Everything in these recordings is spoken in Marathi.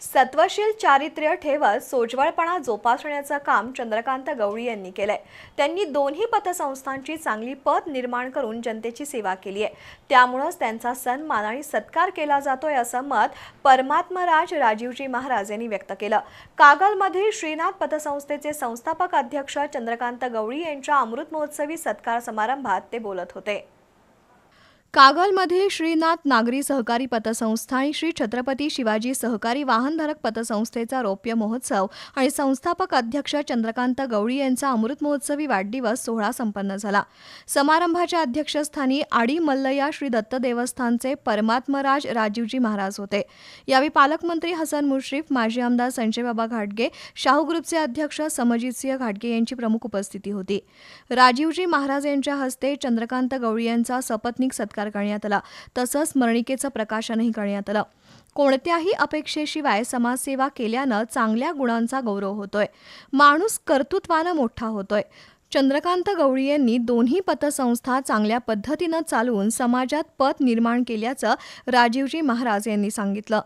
सत्वशील चारित्र्य ठेवत सोज्वळपणा जोपासण्याचं काम चंद्रकांत गवळी यांनी केलंय. त्यांनी दोन्ही पतसंस्थांची चांगली पत निर्माण करून जनतेची सेवा केली आहे. त्यामुळंच त्यांचा सन्मान आणि सत्कार केला जातोय असं मत परमात्मराज राजीवजी महाराज यांनी व्यक्त केलं. कागलमधील श्रीनाथ पतसंस्थेचे संस्थापक अध्यक्ष चंद्रकांत गवळी यांच्या अमृत महोत्सवी सत्कार समारंभात ते बोलत होते. कागलमधील श्रीनाथ नागरी सहकारी पतसंस्था आणि श्री छत्रपती शिवाजी सहकारी वाहनधारक पतसंस्थेचा रौप्य महोत्सव आणि संस्थापक अध्यक्ष चंद्रकांत गवळी यांचा अमृत महोत्सवी वाढदिवस सोहळा संपन्न झाला. समारंभाच्या अध्यक्षस्थानी आडी मल्लया श्री दत्त देवस्थानचे परमात्मराज राजीवजी महाराज होते. यावेळी पालकमंत्री हसन मुश्रीफ माजी आमदार संजयबाबा घाटगे शाहू ग्रुपचे अध्यक्ष समजितसिंह घाटगे यांची प्रमुख उपस्थिती होती. राजीवजी महाराज यांच्या हस्ते चंद्रकांत गवळी यांचा सपत्नीक सत्कार करण्यात आला. तसंच स्मरणिकेचं प्रकाशनही करण्यात आलं. कोणत्याही अपेक्षेशिवाय समाजसेवा केल्यानं चांगल्या गुणांचा गौरव होतोय. माणूस कर्तृत्वानं मोठा होतोय. चंद्रकांत गवळी यांनी दोन्ही पतसंस्था चांगल्या पद्धतीनं चालवून समाजात पत निर्माण केल्याचं राजीवजी महाराज यांनी सांगितलं.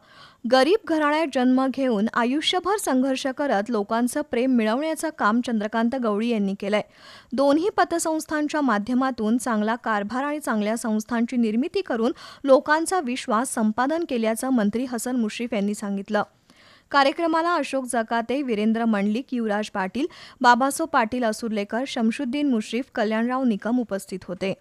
गरीब घराण्यात जन्म घेऊन आयुष्यभर संघर्ष करत लोकांचं प्रेम मिळवण्याचं काम चंद्रकांत गवळी यांनी केलंय. दोन्ही पतसंस्थांच्या माध्यमातून चांगला कारभार आणि चांगल्या संस्थांची निर्मिती करून लोकांचा विश्वास संपादन केल्याचं मंत्री हसन मुश्रीफ यांनी सांगितलं. कार्यक्रमाला अशोक जकाते वीरेंद्र मंडलिक युवराज पाटील बाबासो पाटील असुर्लेकर शमशुद्दीन मुश्रीफ कल्याणराव निकम उपस्थित होते.